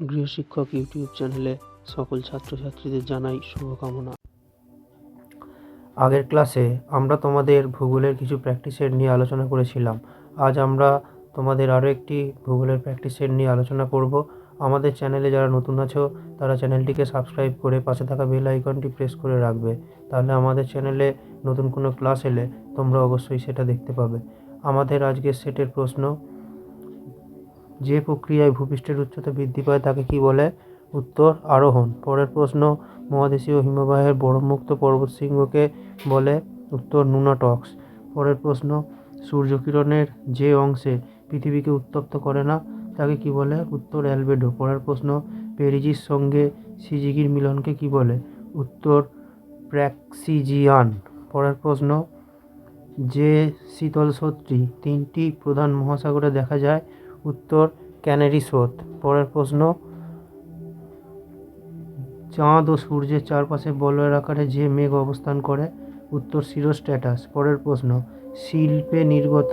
গৃহশিক্ষক YouTube চ্যানেলে সকল ছাত্রছাত্রীদের জানাই শুভকামনা। আগের ক্লাসে আমরা তোমাদের ভূগোলের কিছু প্র্যাকটিস সেট নিয়ে আলোচনা করেছিলাম। আজ আমরা তোমাদের আরও একটি ভূগোলের প্র্যাকটিস সেট নিয়ে আলোচনা করব। আমাদের চ্যানেলে যারা নতুন আছো, তারা চ্যানেলটিকে সাবস্ক্রাইব করে পাশে থাকা বেল আইকনটি প্রেস করে রাখবে। তাহলে আমাদের চ্যানেলে নতুন কোনো ক্লাস এলে তোমরা অবশ্যই সেটা দেখতে পাবে। আমাদের আজকের সেটের প্রশ্ন যে প্রক্রিয়ায় ভূপৃষ্ঠের উচ্চতা বৃদ্ধি পায় তাকে কি বলে? উত্তর, আরোহণ। পরের প্রশ্ন, মহাদেশীয় হিমবাহের বরফমুক্ত পর্বতশৃঙ্গকে বলে? উত্তর, নুনাটক্স। পরের প্রশ্ন, সূর্যকিরণের যে অংশে পৃথিবীকে উত্তপ্ত করে না, তাকে কি বলে? উত্তর, অ্যালবেডো। পরের প্রশ্ন, পেরিজির সঙ্গে সিজিগির মিলনকে কি বলে? উত্তর, প্র্যাক্সিজিয়ান। পরের প্রশ্ন, যে শীতল স্রোতটি তিনটি প্রধান মহাসাগরে দেখা যায় উত্তর ক্যানারি স্রোত। পরের প্রশ্ন, চাঁদ ও সূর্যের চারপাশে বলয়ের আকারে যে মেঘ অবস্থান করে, উত্তর সিরোস্ট্যাটাস পরের প্রশ্ন, শিল্পে নির্গত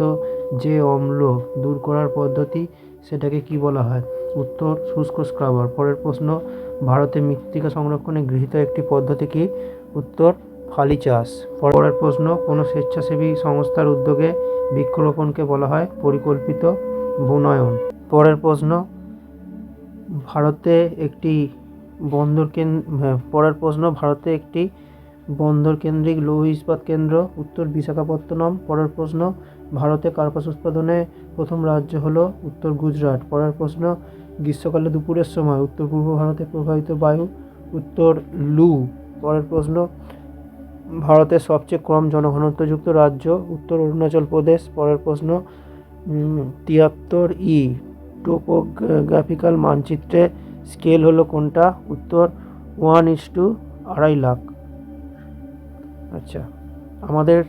যে অম্ল দূর করার পদ্ধতি, সেটাকে কি বলা হয়? উত্তর, শুষ্ক স্ক্রাবার। পরের প্রশ্ন, ভারতে মৃত্তিকা সংরক্ষণে গৃহীত একটি পদ্ধতি কি? উত্তর, ফালি চাষ। পরের প্রশ্ন, কোনো স্বেচ্ছাসেবী সংস্থার উদ্যোগে বৃক্ষরোপণকে বলা হয় পরিকল্পিত বনায়ন। পরের প্রশ্ন, ভারতে একটি বন্দর কেন্দ্র পরের প্রশ্ন, ভারতে একটি বন্দর কেন্দ্রিক লৌহ ইস্পাত কেন্দ্র, উত্তর বিশাখাপত্তনম। পরের প্রশ্ন, ভারতে কার্পাস উৎপাদনে প্রথম রাজ্য হল উত্তর গুজরাট। পরের প্রশ্ন, গ্রীষ্মকালে দুপুরের সময় উত্তর পূর্ব ভারতে প্রবাহিত বায়ু, উত্তর লু। পরের প্রশ্ন, ভারতের সবচেয়ে কম জনঘনত্বযুক্ত রাজ্য, উত্তর অরুণাচল প্রদেশ। পরের প্রশ্ন তিয়াত্তর ই টোপোগ্রাফিক্যাল মানচিত্রে স্কেল হলো কোনটা? উত্তর ওয়ান ইস টু আড়াই লাখ। আচ্ছা আমাদের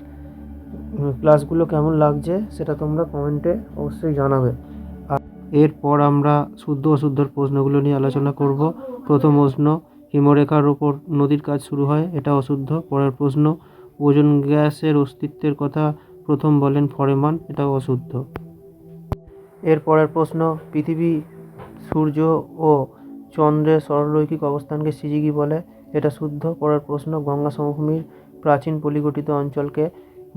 ক্লাসগুলো কেমন লাগছে সেটা তোমরা কমেন্টে অবশ্যই জানাবে। আর এরপর আমরা শুদ্ধ অশুদ্ধর প্রশ্নগুলো নিয়ে আলোচনা করব। প্রথম প্রশ্ন, হিমরেখার ওপর নদীর কাজ শুরু হয়, এটা অশুদ্ধ। পরের প্রশ্ন, ওজন গ্যাসের অস্তিত্বের কথা প্রথম বলেন ফরেমান, এটাও অশুদ্ধ। এর পরের প্রশ্ন, পৃথিবী, সূর্য ও চন্দ্রের সরলরৈখিক অবস্থানকে সিজিগি বলে। এটা শুদ্ধ। পরের প্রশ্ন, গঙ্গা সমভূমির প্রাচীন পলিগঠিত অঞ্চলকে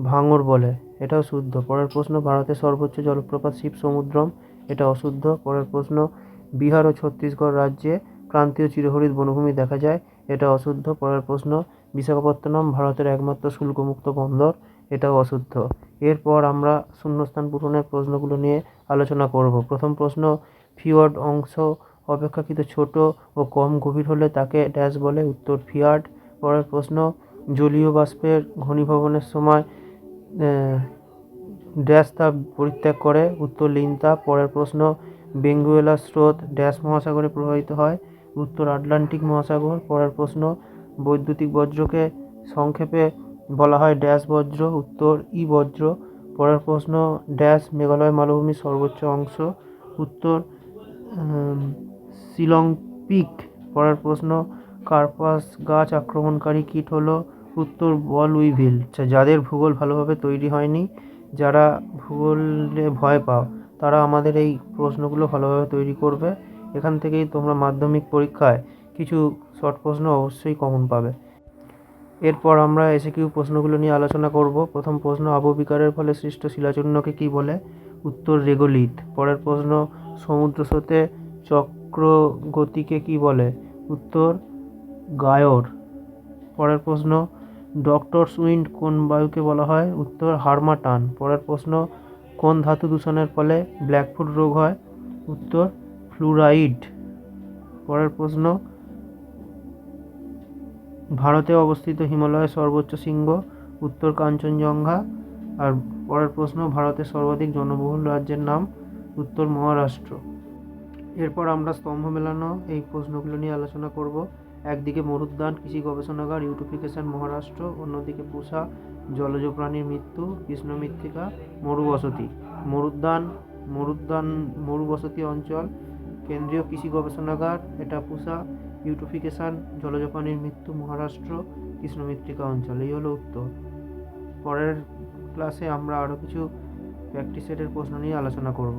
ভাঙর বলে। এটাও শুদ্ধ। পরের প্রশ্ন, ভারতের সর্বোচ্চ জলপ্রপাত শিব সমুদ্রম এটা অশুদ্ধ। পরের প্রশ্ন, বিহার ও ছত্তিশগড় রাজ্যে ক্রান্তীয় চিরহরিৎ বনভূমি দেখা যায়। এটা অশুদ্ধ। পরের প্রশ্ন, বিশাখাপত্তনম ভারতের একমাত্র শুল্কমুক্ত বন্দর। এটাও অশুদ্ধ। এরপর আমরা শূন্যস্থান পূরণের প্রশ্নগুলো নিয়ে আলোচনা করব। প্রথম প্রশ্ন ফিওর্ড অংশ অপেক্ষাকৃত ছোট ও কম গভীর হলে তাকে ড্যাশ বলে। উত্তর, ফিয়ার্ড। পরের প্রশ্ন, জলীয় বাষ্পের ঘনীভবনের সময় ড্যাশ তাপ পরিত্যাগ করে। উত্তর লিনতাপ পরের প্রশ্ন, বেঙ্গুয়েলা স্রোত ড্যাশ মহাসাগরে প্রবাহিত হয়। উত্তর, আটলান্টিক মহাসাগর। পরের প্রশ্ন, বৈদ্যুতিক বজ্রকে সংক্ষেপে বলা হয় ড্যাশ বজ্র উত্তর ই বজ্র পরের প্রশ্ন ড্যাশ মেঘালয় মালভূমির সর্বোচ্চ অংশ উত্তর শিলং পিক পরের প্রশ্ন কার্পাস গাছ আক্রমণকারী কীট হলো উত্তর বল উইভিল আচ্ছা, যাদের ভূগোল ভালোভাবে তৈরি হয়নি যারা ভূগোলে ভয় পাও তারা আমাদের এই প্রশ্নগুলো ভালোভাবে তৈরি করবে। এখান থেকেই তোমরা মাধ্যমিক পরীক্ষায় কিছু শর্ট প্রশ্ন অবশ্যই কমন পাবে। এরপর আমরা এসে কিউ প্রশ্নগুলো নিয়ে আলোচনা করব। প্রথম প্রশ্ন অববিকারের ফলে সৃষ্ট শিলাচূর্ণকে কী বলে? উত্তর, রেগোলিথ। পরের প্রশ্ন, সমুদ্র স্রোতে চক্রগতিকে কী বলে? উত্তর, গায়র। পরের প্রশ্ন ডক্টরস উইন্ড কোন বায়ুকে বলা হয়? উত্তর, হারমাটান। পরের প্রশ্ন, কোন ধাতু দূষণের ফলে ব্ল্যাকফুট রোগ হয়? উত্তর, ফ্লুরাইড। পরের প্রশ্ন ভারতে অবস্থিত হিমালয়ের সর্বোচ্চ শৃঙ্গ, উত্তর কাঞ্চনজঙ্ঘা, আর পরের প্রশ্ন, ভারতের সর্বাধিক জনবহুল রাজ্যের নাম উত্তর মহারাষ্ট্র। এরপর আমরা স্তম্ভ মেলানো, এই প্রশ্নগুলো নিয়ে আলোচনা করব। একদিকে মরুদ্যান, কৃষি গবেষণাগার, ইউটিফিকেশন মহারাষ্ট্র, অন্যদিকে পুষা, জলজ প্রাণীর মৃত্যু, কৃষ্ণ মৃত্তিকা মরুবসতি মরুদ্যান মরুদ্যান মরুবসতি অঞ্চল, কেন্দ্রীয় কৃষি গবেষণাগার, এটা পুষা ইউটিফিকেশন, জলজপানির মৃত্যু মহারাষ্ট্র কৃষ্ণ মৃত্তিকা অঞ্চল, এই হলো উত্তর। পরের ক্লাসে আমরা আরও কিছু প্র্যাকটিসেটের প্রশ্ন নিয়ে আলোচনা করব।